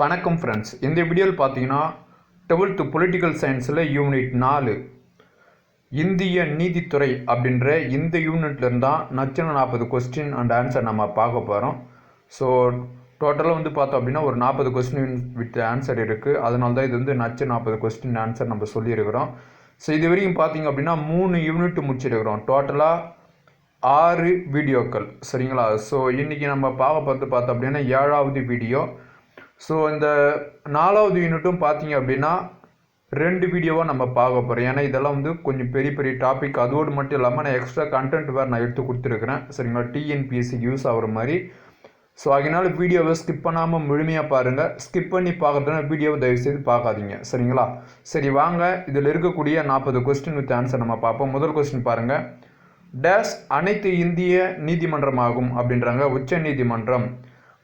வணக்கம் ஃப்ரெண்ட்ஸ் இந்த வீடியோவில் பார்த்தீங்கன்னா டுவெல்த்து பொலிட்டிக்கல் சயின்ஸில் யூனிட் நாலு இந்திய நீதித்துறை அப்படின்ற இந்த யூனிட்லேருந்து தான் நச்சன நாற்பது கொஸ்டின் அண்ட் ஆன்சர் நம்ம பார்க்க போகிறோம் ஸோ டோட்டலாக வந்து பார்த்தோம் அப்படின்னா ஒரு நாற்பது கொஸ்டின் வித் ஆன்சர் இருக்குது அதனால தான் இது வந்து நச்சு நாற்பது கொஸ்டின் ஆன்சர் நம்ம சொல்லியிருக்கிறோம். ஸோ இது வரைக்கும் பார்த்தீங்க அப்படின்னா மூணு யூனிட் முடிச்சிருக்கிறோம். டோட்டலாக ஆறு வீடியோக்கள் சரிங்களா? ஸோ இன்றைக்கி நம்ம பார்க்க பார்த்து பார்த்தோம் அப்படின்னா ஏழாவது வீடியோ ஸோ இந்த நாலாவது யூனிட்டும் பார்த்தீங்க அப்படின்னா ரெண்டு வீடியோவாக நம்ம பார்க்க போகிறோம் ஏன்னா இதெல்லாம் வந்து கொஞ்சம் பெரிய பெரிய டாபிக் அதோடு மட்டும் இல்லாமல் நான் எக்ஸ்ட்ரா கண்டென்ட் வேறு நான் எடுத்து கொடுத்துருக்குறேன். சரிங்களா? டிஎன்பிஎஸ்சிக்கு யூஸ் ஆகிற மாதிரி. ஸோ அதனால் வீடியோவை ஸ்கிப் பண்ணாமல் முழுமையாக பாருங்கள் ஸ்கிப் பண்ணி பார்க்குறதுனா வீடியோவை தயவுசெய்து பார்க்காதீங்க. சரிங்களா? சரி வாங்க. இதில் இருக்கக்கூடிய நாற்பது கொஸ்டின் வித் ஆன்சர் நம்ம பார்ப்போம். முதல் கொஸ்டின் பாருங்கள் டேஷ் அனைத்து இந்திய நீதிமன்றமாகும் அப்படின்றாங்க. உச்ச நீதிமன்றம்.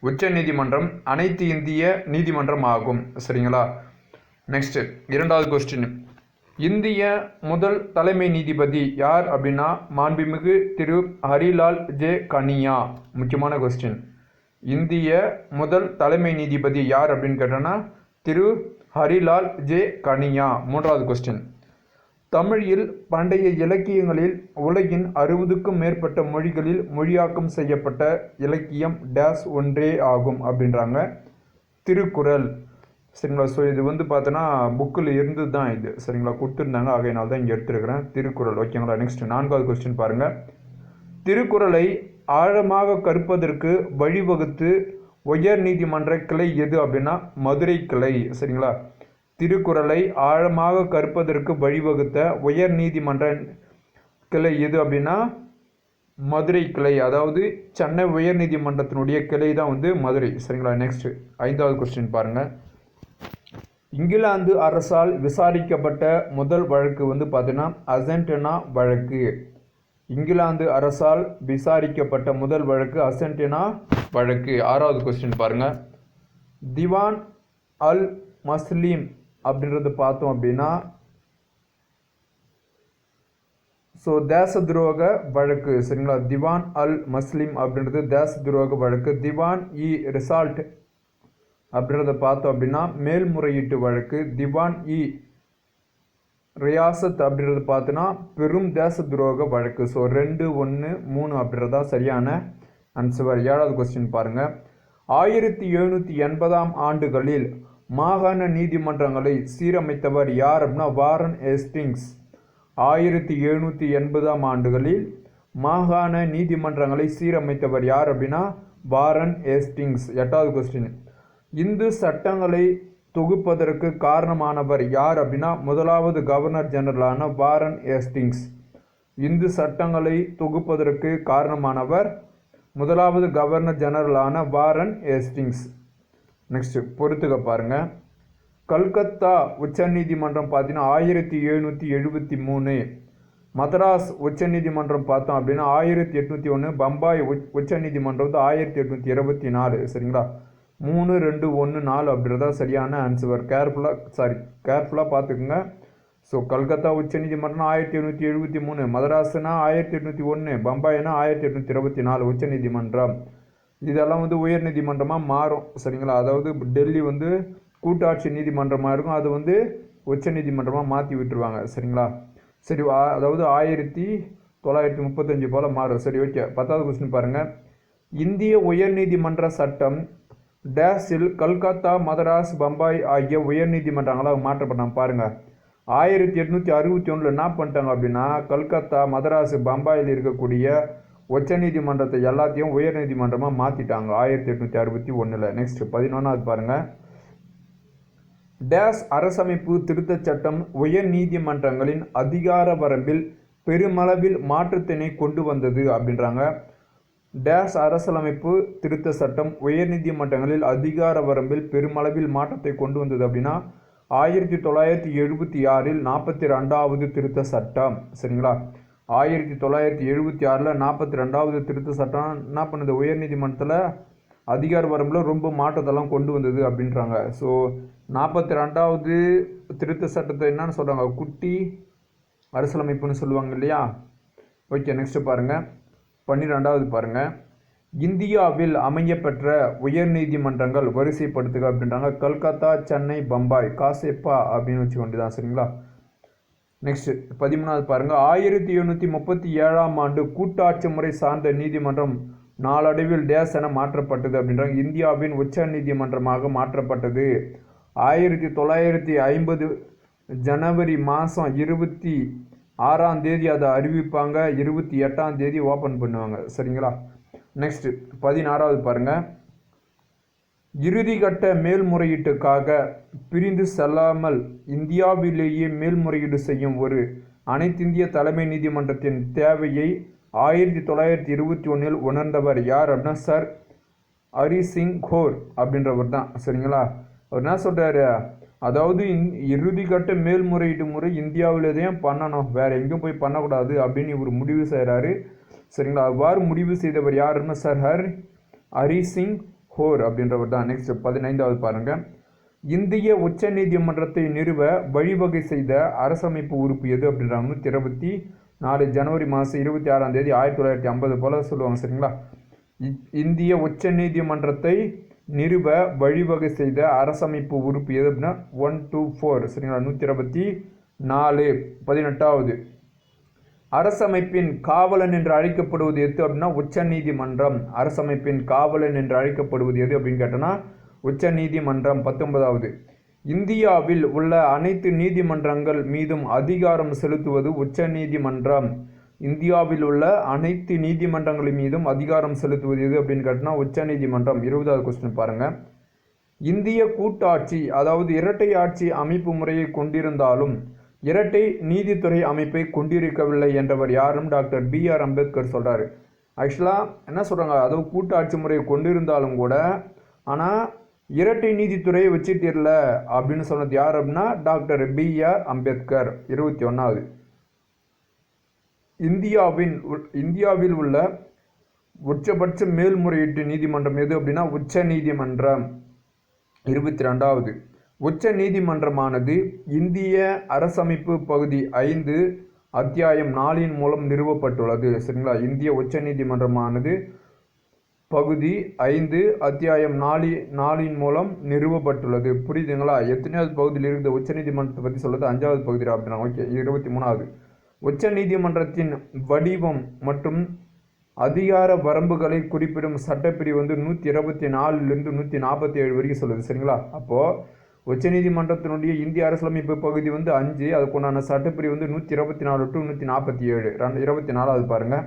உச்ச நீதிமன்றம் அனைத்து இந்திய நீதிமன்றம் ஆகும். சரிங்களா? நெக்ஸ்ட் இரண்டாவது கொஸ்டின் இந்திய முதல் தலைமை நீதிபதி யார் அப்படின்னா மாண்புமிகு திரு ஹரிலால் ஜே கனியா. முக்கியமான கொஸ்டின் இந்திய முதல் தலைமை நீதிபதி யார் அப்படின்னு கேட்டோன்னா திரு ஹரிலால் ஜே கனியா. மூன்றாவது கொஸ்டின் தமிழில் பண்டைய இலக்கியங்களில் உலகின் அறுபதுக்கும் மேற்பட்ட மொழிகளில் மொழியாக்கம் செய்யப்பட்ட இலக்கியம் டேஸ் ஒன்றே ஆகும் அப்படின்றாங்க. திருக்குறள். சரிங்களா? ஸோ இது வந்து பார்த்தோன்னா புக்கில் இருந்து தான் இது. சரிங்களா? கொடுத்துருந்தாங்க. ஆகையினால் தான் இங்கே எடுத்துருக்கிறேன். திருக்குறள். ஓகேங்களா நெக்ஸ்ட் நான்காவது கொஸ்டின் பாருங்கள் திருக்குறளை ஆழமாக கற்பதற்கு வழிவகுத்து உயர் நீதிமன்ற கிளை எது அப்படின்னா மதுரை கிளை. சரிங்களா? திருக்குறளை ஆழமாக கற்பதற்கு வழிவகுத்த உயர் நீதிமன்ற கிளை எது அப்படின்னா மதுரை கிளை. அதாவது சென்னை உயர் நீதிமன்றத்தினுடைய கிளை தான் வந்து மதுரை. சரிங்களா? நெக்ஸ்ட் ஐந்தாவது கொஸ்டின் பாருங்கள் இங்கிலாந்து அரசால் விசாரிக்கப்பட்ட முதல் வழக்கு வந்து பார்த்தீங்கன்னா அசென்டனா வழக்கு. இங்கிலாந்து அரசால் விசாரிக்கப்பட்ட முதல் வழக்கு அசென்டினா வழக்கு. ஆறாவது கொஸ்டின் பாருங்கள் திவான் அல் மஸ்லீம் அப்படின்றத பார்த்தோம் அப்படின்னா ஸோ தேச துரோக வழக்கு சரிங்களா? திவான் அல் மஸ்லிம் அப்படின்றது தேச துரோக வழக்கு. திவான் இ ரிசால்ட் அப்படின்றத பார்த்தோம் அப்படின்னா மேல்முறையீட்டு வழக்கு. திவான் இ ரியாசத் அப்படின்றது பார்த்தோன்னா பெரும் தேச துரோக வழக்கு. ஸோ ரெண்டு ஒன்று மூணு அப்படின்றதா சரியான ஆன்சர் ஏழாவது கொஸ்டின் பாருங்கள் ஆயிரத்தி எழுநூற்றி எண்பதாம் ஆண்டுகளில் மாகாண நீதிமன்றங்களை சீரமைத்தவர் யார் அப்படின்னா வாரன் ஏஸ்டிங்ஸ் ஆயிரத்தி எழுநூற்றி எண்பதாம் ஆண்டுகளில் மாகாண நீதிமன்றங்களை சீரமைத்தவர் யார் அப்படின்னா வாரன் ஏஸ்டிங்ஸ் எட்டாவது கொஸ்டின் இந்து சட்டங்களை தொகுப்பதற்கு காரணமானவர் யார் அப்படின்னா முதலாவது கவர்னர் ஜெனரலான வாரன் ஏஸ்டிங்ஸ் இந்து சட்டங்களை தொகுப்பதற்கு காரணமானவர் முதலாவது கவர்னர் ஜெனரலான வாரன் ஏஸ்டிங்ஸ் நெக்ஸ்ட் பொறுத்துக்க பாருங்க. கல்கத்தா உச்சநீதிமன்றம் பார்த்தீங்கன்னா ஆயிரத்தி எழுநூற்றி எழுபத்தி மூணு. மதராஸ் உச்சநீதிமன்றம் பார்த்தோம் அப்படின்னா ஆயிரத்தி எட்நூற்றி ஒன்று பம்பாய் உச் உச்சநீதிமன்றம் வந்து ஆயிரத்தி எட்நூற்றி இருபத்தி நாலு. சரிங்களா? மூணு ரெண்டு ஒன்று நாலு அப்படின்றதா சரியான ஆன்சர் கேர்ஃபுல்லாக சாரி கேர்ஃபுல்லாக பார்த்துக்குங்க. ஸோ கல்கத்தா உச்சநீதிமன்றம் ஆயிரத்தி எழுநூற்றி எழுபத்தி மூணு. மதராஸ்னா ஆயிரத்தி எட்நூற்றி ஒன்று பம்பாய்னா ஆயிரத்தி எட்நூற்றி இருபத்தி நாலு உச்சநீதிமன்றம். இதெல்லாம் வந்து உயர் நீதிமன்றமாக மாறும் சரிங்களா? அதாவது டெல்லி வந்து கூட்டாட்சி நீதிமன்றமாக இருக்கும் அது வந்து உச்ச நீதிமன்றமாக மாற்றி விட்டுருவாங்க சரிங்களா? சரி அதாவது ஆயிரத்தி தொள்ளாயிரத்தி முப்பத்தஞ்சு போல் மாறும். சரி ஓகே. பத்தாவது கொஸ்டின் பாருங்கள் இந்திய உயர்நீதிமன்ற சட்டம் டேஸில் கல்கத்தா மதராஸ் பம்பாய் ஆகிய உயர்நீதிமன்றங்களாக மாற்றப்பட்டாங்க. பாருங்கள் ஆயிரத்தி எட்நூற்றி அறுபத்தி ஒன்றில் என்ன பண்ணிட்டாங்க அப்படின்னா கல்கத்தா மதராஸ் பம்பாயில் இருக்கக்கூடிய உச்சநீதிமன்றத்தை எல்லாத்தையும் உயர்நீதிமன்றமாக மாற்றிட்டாங்க ஆயிரத்தி எட்நூற்றி அறுபத்தி ஒன்றில் நெக்ஸ்ட் பதினொன்றாவது பாருங்கள் டேஸ் அரசமைப்பு திருத்தச் சட்டம் உயர் நீதிமன்றங்களின் அதிகார வரம்பில் பெருமளவில் மாற்றத்தினை கொண்டு வந்தது அப்படின்றாங்க. டேஸ் அரசியலமைப்பு திருத்த சட்டம் உயர்நீதிமன்றங்களில் அதிகார வரம்பில் பெருமளவில் மாற்றத்தை கொண்டு வந்தது அப்படின்னா ஆயிரத்தி தொள்ளாயிரத்தி எழுபத்தி ஆறில் நாற்பத்தி ரெண்டாவது திருத்த சட்டம். சரிங்களா? ஆயிரத்தி தொள்ளாயிரத்தி எழுபத்தி ஆறில் நாற்பத்தி ரெண்டாவது திருத்த சட்டம் என்ன பண்ணுது? உயர்நீதிமன்றத்தில் அதிகார வரம்பில் ரொம்ப மாற்றத்தெல்லாம் கொண்டு வந்தது அப்படின்றாங்க. ஸோ நாற்பத்தி ரெண்டாவது திருத்த சட்டத்தை என்னன்னு சொல்கிறாங்க குட்டி அரசியலமைப்புன்னு சொல்லுவாங்க இல்லையா? ஓகே நெக்ஸ்ட்டு பாருங்கள் பன்னிரெண்டாவது பாருங்கள் இந்தியாவில் அமையப்பெற்ற உயர்நீதிமன்றங்கள் வரிசைப்படுத்துக அப்படின்றாங்க. கல்கத்தா சென்னை பம்பாய் காசேப்பா அப்படின்னு வச்சுக்கொண்டு தான் சரிங்களா? நெக்ஸ்ட் பதிமூணாவது பாருங்க. ஆயிரத்தி எழுநூற்றி முப்பத்தி ஏழாம் ஆண்டு கூட்டாட்சி முறை சார்ந்த நீதிமன்றம் நாளடைவில் டேஸ் என மாற்றப்பட்டது அப்படின்றாங்க. இந்தியாவின் உச்ச நீதிமன்றமாக மாற்றப்பட்டது. ஆயிரத்தி தொள்ளாயிரத்தி ஐம்பது ஜனவரி மாதம் இருபத்தி ஆறாம் தேதி அதை அறிவிப்பாங்க. இருபத்தி எட்டாம் தேதி ஓப்பன் பண்ணுவாங்க. சரிங்களா? நெக்ஸ்ட் பதினாறாவது பாருங்கள் இறுதிக்கட்ட மேல்முறையீட்டுக்காக பிரிந்து செல்லாமல் இந்தியாவிலேயே மேல்முறையீடு செய்யும் ஒரு அனைத்திந்திய தலைமை நீதிமன்றத்தின் தேவையை ஆயிரத்தி தொள்ளாயிரத்தி இருபத்தி ஒன்றில் உணர்ந்தவர் யார் அப்படின்னா சார் ஹரி சிங் கோர் அப்படின்றவர் தான் சரிங்களா? அவர் என்ன சொல்கிறாரு அதாவது இந் இறுதிக்கட்ட மேல்முறையீட்டு முறை இந்தியாவில் தான் பண்ணணும் வேறு எங்கேயும் போய் பண்ணக்கூடாது அப்படின்னு இவர் முடிவு செய்கிறாரு சரிங்களா? அவ்வாறு முடிவு செய்தவர் யாருன்னா சார் ஹர் ஹரி சிங் ஹோர் அப்படின்றவர் தான். நெக்ஸ்ட் பதினைந்தாவது பாருங்க. இந்திய உச்சநீதிமன்றத்தை நிறுவ வழிவகை செய்த அரசமைப்பு உறுப்பு எது அப்படின்றாங்க நூற்றி இருபத்தி நாலு ஜனவரி மாதம் இருபத்தி ஆறாம் தேதி ஆயிரத்தி தொள்ளாயிரத்தி ஐம்பது போல் சொல்லுவாங்க சரிங்களா? இ- இந்திய உச்சநீதிமன்றத்தை நிறுவ வழிவகை செய்த அரசமைப்பு உறுப்பு எது அப்படின்னா ஒன் டூ ஃபோர் சரிங்களா? நூற்றி இருபத்தி நாலு பதினெட்டாவது. அரசமைப்பின் காவலன் என்று அழைக்கப்படுவது எது அப்படின்னா உச்ச நீதிமன்றம் அரசமைப்பின் காவலன் என்று அழைக்கப்படுவது எது அப்படின்னு கேட்டோன்னா உச்சநீதிமன்றம் பத்தொன்பதாவது. இந்தியாவில் உள்ள அனைத்து நீதிமன்றங்கள் மீதும் அதிகாரம் செலுத்துவது உச்ச நீதிமன்றம் இந்தியாவில் உள்ள அனைத்து நீதிமன்றங்கள் மீதும் அதிகாரம் செலுத்துவது எது அப்படின்னு கேட்டோன்னா உச்சநீதிமன்றம். இருபதாவது கொஸ்டின் பாருங்க. இந்திய கூட்டாட்சி அதாவது இரட்டை ஆட்சி அமைப்பு முறையை கொண்டிருந்தாலும் இரட்டை நீதித்துறை அமைப்பை கொண்டிருக்கவில்லை என்றவர் யாரும் டாக்டர் பி ஆர் அம்பேத்கர் சொல்கிறார் ஆக்சுவலாக என்ன சொல்கிறாங்க அதாவது கூட்டாட்சி முறையை கொண்டிருந்தாலும் கூட ஆனால் இரட்டை நீதித்துறையை வச்சுட்டிரல அப்படின்னு சொன்னது யார் அப்படின்னா டாக்டர் பி ஆர் அம்பேத்கர் இருபத்தி ஒன்றாவது இந்தியாவின் உள்- இந்தியாவில் உள்ள உச்சபட்ச மேல்முறையீட்டு நீதிமன்றம் எது அப்படின்னா உச்ச நீதிமன்றம் இருபத்தி ரெண்டாவது. உச்ச நீதிமன்றமானது இந்திய அரசமைப்பு பகுதி ஐந்து அத்தியாயம் நாலின் மூலம் நிறுவப்பட்டுள்ளது. சரிங்களா? இந்திய உச்ச நீதிமன்றமானது பகுதி ஐந்து அத்தியாயம் நாலி நாலின் மூலம் நிறுவப்பட்டுள்ளது. புரியுதுங்களா? எத்தனையாவது பகுதியில் இருக்கிற உச்சநீதிமன்றத்தை பற்றி சொல்லுது அஞ்சாவது பகுதி அப்படின்னா. ஓகே இருபத்தி மூணாவது. உச்ச நீதிமன்றத்தின் வடிவம் மற்றும் அதிகார வரம்புகளை குறிப்பிடும் சட்டப்பிரிவு வந்து நூற்றி இருபத்தி நாலுலேருந்து நூற்றி நாற்பத்தி ஏழு வரைக்கும் சொல்லுது. சரிங்களா? அப்போது உச்சநீதிமன்றத்தினுடைய இந்திய அரசியலமைப்பு பகுதி வந்து அஞ்சு அதுக்குண்டான சட்டப்பிரிவு வந்து நூற்றி இருபத்தி நாலு டு நூற்றி நாற்பத்தி ஏழு ரெண்டு இருபத்தி நாலாவது பாருங்கள்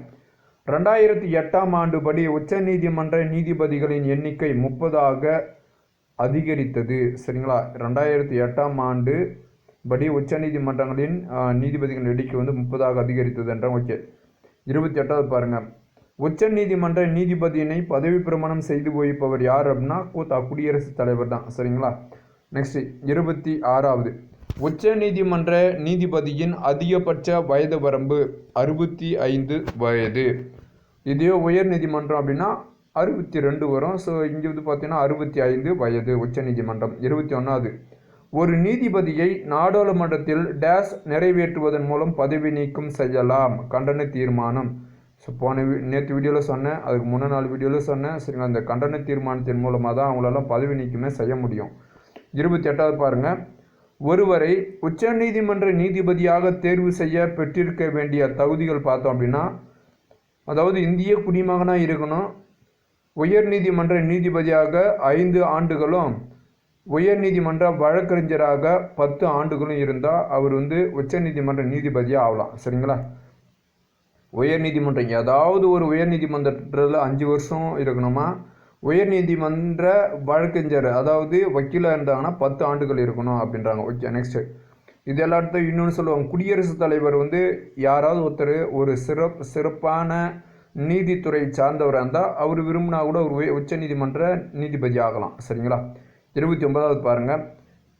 ரெண்டாயிரத்தி எட்டாம் ஆண்டு படி உச்சநீதிமன்ற நீதிபதிகளின் எண்ணிக்கை முப்பதாக அதிகரித்தது. சரிங்களா? ரெண்டாயிரத்தி எட்டாம் ஆண்டு படி உச்சநீதிமன்றங்களின் நீதிபதிகள் நீதிபதிகளின் எண்ணிக்கை வந்து முப்பதாக அதிகரித்தது என்ற ஓகே. இருபத்தி எட்டாவது பாருங்க. உச்சநீதிமன்ற நீதிபதியினை பதவி பிரமாணம் செய்து வைப்பவர் யார் அப்படின்னா கூத்தா குடியரசுத் தலைவர் தான். சரிங்களா? நெக்ஸ்ட் இருபத்தி ஆறாவது. உச்ச நீதிமன்ற நீதிபதியின் அதிகபட்ச வயது வரம்பு அறுபத்தி ஐந்து வயது. இதே உயர் நீதிமன்றம் அப்படின்னா அறுபத்தி ரெண்டு வரும். ஸோ இங்கே வந்து பார்த்தீங்கன்னா அறுபத்தி ஐந்து வயது உச்ச நீதிமன்றம். இருபத்தி ஒன்றாவது ஒரு நீதிபதியை நாடாளுமன்றத்தில் டேஸ் நிறைவேற்றுவதன் மூலம் பதவி நீக்கம் செய்யலாம். கண்டன தீர்மானம். ஸோ போன நேற்று வீடியோவில் சொன்னேன். அதுக்கு முன்னே நாள் வீடியோவில் சொன்னேன். சரிங்களா? அந்த கண்டன தீர்மானத்தின் மூலமாக தான் அவங்களெல்லாம் பதவி நீக்கமே செய்ய முடியும். இருபத்தி எட்டாவது பாருங்க. ஒருவரை உச்சநீதிமன்ற நீதிபதியாக தேர்வு செய்ய பெற்றிருக்க வேண்டிய தகுதிகள் பார்த்தோம் அப்படின்னா அதாவது இந்திய குடிமகனாக இருக்கணும். உயர்நீதிமன்ற நீதிபதியாக ஐந்து ஆண்டுகளும் உயர்நீதிமன்ற வழக்கறிஞராக பத்து ஆண்டுகளும் இருந்தால் அவர் வந்து உச்சநீதிமன்ற நீதிபதியாக ஆகலாம். சரிங்களா? உயர்நீதிமன்றம் ஏதாவது ஒரு உயர்நீதிமன்றத்தில் அஞ்சு வருஷம் இருக்கணுமா? உயர்நீதிமன்ற வழக்கறிஞர் அதாவது வக்கீலாக இருந்தாங்கன்னா பத்து ஆண்டுகள் இருக்கணும் அப்படின்றாங்க. ஓகே நெக்ஸ்ட் இது எல்லாத்தையும் இன்னொன்று சொல்லுவாங்க. குடியரசுத் தலைவர் வந்து யாராவது ஒருத்தர் ஒரு சிறப் சிறப்பான நீதித்துறை சார்ந்தவராக இருந்தால் அவர் விரும்பினா கூட ஒரு உச்ச உச்சநீதிமன்ற நீதிபதி ஆகலாம். சரிங்களா? இருபத்தி ஒன்பதாவது பாருங்கள்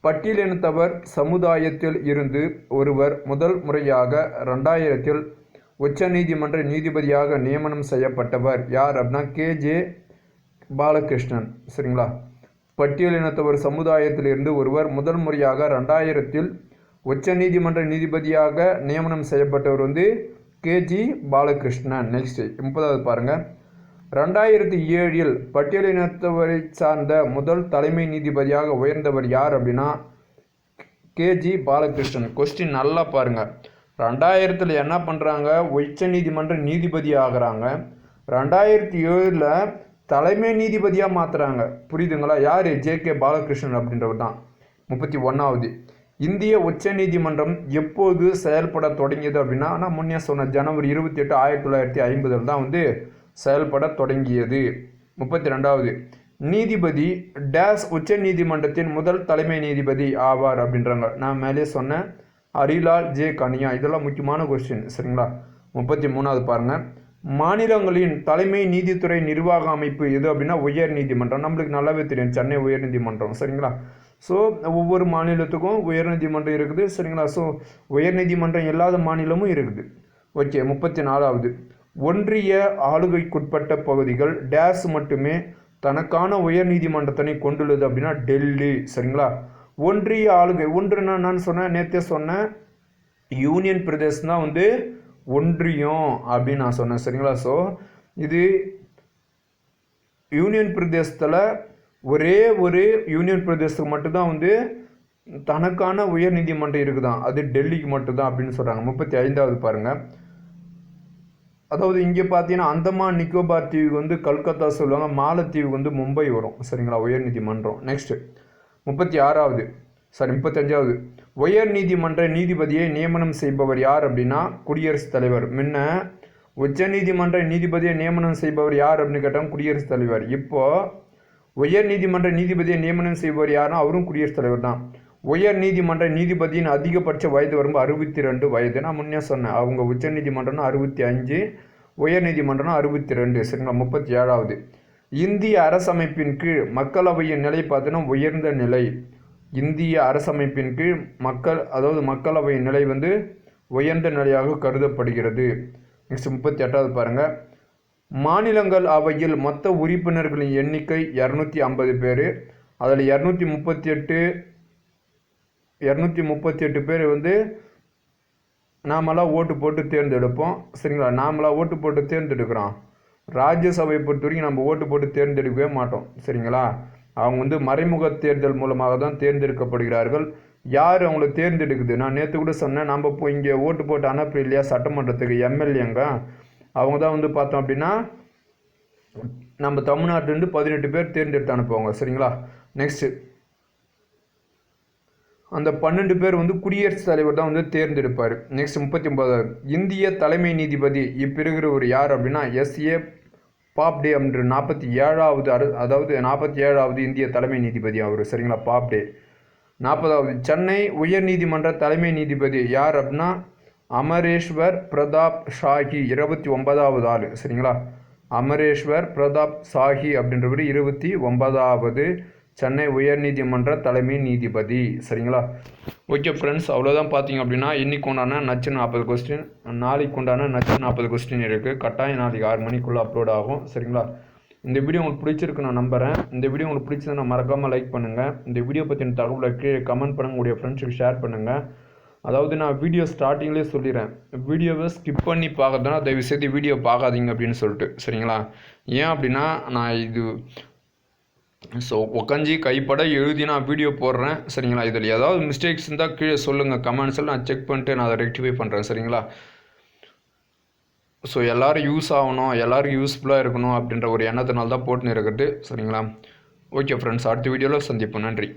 பட்டியலினத்தவர் சமுதாயத்தில் இருந்து ஒருவர் முதல் முறையாக ரெண்டாயிரத்தில் உச்சநீதிமன்ற நீதிபதியாக நியமனம் செய்யப்பட்டவர் யார் அப்படின்னா கேஜே பாலகிருஷ்ணன் சரிங்களா? பட்டியலினத்தவர் சமுதாயத்திலிருந்து ஒருவர் முதல் முறையாக ரெண்டாயிரத்தில் உச்சநீதிமன்ற நீதிபதியாக நியமனம் செய்யப்பட்டவர் வந்து கேஜி பாலகிருஷ்ணன். நெக்ஸ்ட் முப்பதாவது பாருங்கள் ரெண்டாயிரத்தி ஏழில் பட்டியலினத்தவரை சார்ந்த முதல் தலைமை நீதிபதியாக உயர்ந்தவர் யார் அப்படின்னா கேஜி பாலகிருஷ்ணன். கொஸ்டின் நல்லா பாருங்கள் ரெண்டாயிரத்தில் என்ன பண்ணுறாங்க உச்ச நீதிமன்ற நீதிபதி ஆகிறாங்க. ரெண்டாயிரத்தி ஏழில் தலைமை நீதிபதியாக மாற்றுறாங்க புரியுதுங்களா? யார்? ஜே கே பாலகிருஷ்ணன் அப்படின்றவர் தான். முப்பத்தி ஒன்றாவது இந்திய உச்ச நீதிமன்றம் எப்போது செயல்பட தொடங்கியது அப்படின்னா நான் முன்னே சொன்ன ஜனவரி இருபத்தி எட்டு ஆயிரத்தி தொள்ளாயிரத்தி ஐம்பதில் தான் வந்து செயல்பட தொடங்கியது. முப்பத்தி ரெண்டாவது. நீதிபதி டேஸ் உச்ச நீதிமன்றத்தின் முதல் தலைமை நீதிபதி ஆவார் அப்படின்றாங்க. நான் மேலே சொன்ன ஹரிலால் ஜே கனியா. இதெல்லாம் முக்கியமான கொஸ்டின் சரிங்களா? முப்பத்தி மூணாவது பாருங்கள் மாநிலங்களின் தலைமை நீதித்துறை நிர்வாக அமைப்பு எது அப்படின்னா உயர் நீதிமன்றம். நம்மளுக்கு நல்லாவே தெரியும். சென்னை உயர் நீதிமன்றம். சரிங்களா? ஸோ ஒவ்வொரு மாநிலத்துக்கும் உயர் நீதிமன்றம் இருக்குது. சரிங்களா? ஸோ உயர் நீதிமன்றம் இல்லாத மாநிலமும் இருக்குது. ஓகே முப்பத்தி நாலாவது ஒன்றிய ஆளுகைக்குட்பட்ட பகுதிகள் டேஸ் மட்டுமே தனக்கான உயர் நீதிமன்றத்தினை கொண்டுள்ளது அப்படின்னா டெல்லி. சரிங்களா? ஒன்றிய ஆளுகை ஒன்று நான் சொன்னேன் நேற்றே சொன்னேன். யூனியன் பிரதேசம் தான் வந்து ஒன்றியம் அப்படின்னு நான் சொன்னேன். சரிங்களா? ஸோ இது யூனியன் பிரதேசத்தில் ஒரே ஒரு யூனியன் பிரதேசத்துக்கு மட்டும்தான் வந்து தனக்கான உயர் நீதிமன்றம் இருக்குதான். அது டெல்லிக்கு மட்டும்தான் அப்படின்னு சொல்கிறாங்க முப்பத்தி ஐந்தாவது பாருங்கள் அதாவது இங்கே பார்த்தீங்கன்னா அந்தமான் நிக்கோபார் தீவுக்கு வந்து கல்கத்தா சொல்லுவாங்க. மாலத்தீவுக்கு வந்து மும்பை வரும். சரிங்களா? உயர்நீதிமன்றம் நெக்ஸ்ட்டு முப்பத்தி ஆறாவது. சாரி முப்பத்தஞ்சாவது உயர் நீதிமன்ற நீதிபதியை நியமனம் செய்பவர் யார் அப்படின்னா குடியரசுத் தலைவர். முன்ன உச்ச நீதிமன்ற நீதிபதியை நியமனம் செய்பவர் யார் அப்படின்னு கேட்டால் குடியரசுத் தலைவர். இப்போது உயர் நீதிமன்ற நீதிபதியை நியமனம் செய்பவர் யாருன்னா அவரும் குடியரசுத் தலைவர் தான். உயர் நீதிமன்ற நீதிபதியின் அதிகபட்ச வயது வரும்போது அறுபத்தி ரெண்டு வயது. நான் முன்னே சொன்னேன் அவங்க உச்ச நீதிமன்றம்னா அறுபத்தி அஞ்சு உயர் நீதிமன்றம்னா அறுபத்தி ரெண்டு சரிங்களா? முப்பத்தி ஏழாவது. இந்திய அரசமைப்பின் கீழ் மக்களவையின் நிலை பார்த்தீங்கன்னா உயர்ந்த நிலை. இந்திய அரசமைப்பின் கீழ் மக்கள் அதாவது மக்களவையின் நிலை வந்து உயர்ந்த நிலையாக கருதப்படுகிறது. நெக்ஸ்ட் முப்பத்தி எட்டாவது பாருங்கள் மாநிலங்கள் அவையில் மொத்த உறுப்பினர்களின் எண்ணிக்கை இரநூத்தி ஐம்பது பேர். அதில் இரநூத்தி முப்பத்தி எட்டு இரநூத்தி முப்பத்தி எட்டு பேர் வந்து நாமெல்லாம் ஓட்டு போட்டு தேர்ந்தெடுப்போம். சரிங்களா? நாமெல்லாம் ஓட்டு போட்டு தேர்ந்தெடுக்கிறோம். ராஜ்யசபையை பொறுத்த வரைக்கும் நம்ம ஓட்டு போட்டு தேர்ந்தெடுக்கவே மாட்டோம். சரிங்களா? அவங்க வந்து மறைமுக தேர்தல் மூலமாக தான் தேர்ந்தெடுக்கப்படுகிறார்கள். யார் அவங்கள தேர்ந்தெடுக்குது? நான் நேற்று கூட சொன்னேன் நம்ம இப்போ இங்கே ஓட்டு போட்டு அனுப்பி இல்லையா? சட்டமன்றத்துக்கு எம்எல்ஏங்க. அவங்க தான் வந்து பார்த்தோம் அப்படின்னா நம்ம தமிழ்நாட்டிலேருந்து பதினெட்டு பேர் தேர்ந்தெடுத்து அனுப்புவாங்க. சரிங்களா? நெக்ஸ்ட்டு அந்த பன்னெண்டு பேர் வந்து குடியரசுத் தலைவர் தான் வந்து தேர்ந்தெடுப்பார். நெக்ஸ்ட் முப்பத்தி ஒன்பதாவது. இந்திய தலைமை நீதிபதி இப்பிருகிறவர் யார் அப்படின்னா எஸ்ஏ பாப்டே அன்று நாற்பத்தி ஏழாவது அரு அதாவது நாற்பத்தி ஏழாவது இந்திய தலைமை நீதிபதி அவர் சரிங்களா? பாப்டே நாற்பதாவது சென்னை உயர் நீதிமன்ற தலைமை நீதிபதி யார் அப்படின்னா அமரேஸ்வர் பிரதாப் ஷாஹி இருபத்தி ஒன்பதாவது ஆள் சரிங்களா? அமரேஸ்வர் பிரதாப் சாஹி அப்படின்றவர் இருபத்தி ஒன்பதாவது சென்னை உயர்நீதிமன்ற தலைமை நீதிபதி. சரிங்களா? ஓகே ஃப்ரெண்ட்ஸ் அவ்வளோதான் பார்த்தீங்க அப்படின்னா இன்னைக்கு உண்டான நச்சு நாற்பது கொஸ்டின் நாளைக்கு உண்டான நச்சு நாற்பது கொஸ்டின் இருக்குது கட்டாயம் நாளைக்கு ஆறு மணிக்குள்ளே அப்லோட் ஆகும். சரிங்களா? இந்த வீடியோ உங்களுக்கு பிடிச்சிருக்கு நான் நம்புகிறேன் இந்த வீடியோ உங்களுக்கு பிடிச்சதுன்னா மறக்காமல் லைக் பண்ணுங்கள் இந்த வீடியோ பற்றின தகவலை கீழே கமெண்ட் பண்ணுங்க. உங்களுடைய ஃப்ரெண்ட்ஸுக்கு ஷேர் பண்ணுங்கள் அதாவது நான் வீடியோ ஸ்டார்டிங்லேயே சொல்லிடுறேன். வீடியோவை ஸ்கிப் பண்ணி பார்க்கறதுனா தயவு செய்து வீடியோ பார்க்காதீங்க அப்படின்னு சொல்லிட்டு. சரிங்களா? ஏன் அப்படின்னா நான் இது ஸோ உக்காஞ்சி கைப்பட எழுதி நான் வீடியோ போடுறேன். சரிங்களா? இதில் ஏதாவது மிஸ்டேக்ஸ் இருந்தால் கீழே சொல்லுங்கள் கமெண்ட்ஸில் நான் செக் பண்ணிட்டு நான் அதை ரெக்டிஃபை பண்ணுறேன் சரிங்களா? ஸோ எல்லோரும் யூஸ் ஆகணும். எல்லோரும் யூஸ்ஃபுல்லாக இருக்கணும் அப்படின்ற ஒரு எண்ணத்தினால தான் போட்டுன்னு இருக்கிறது சரிங்களா? ஓகே ஃப்ரெண்ட்ஸ் அடுத்த வீடியோவில் சந்திப்போம். நன்றி.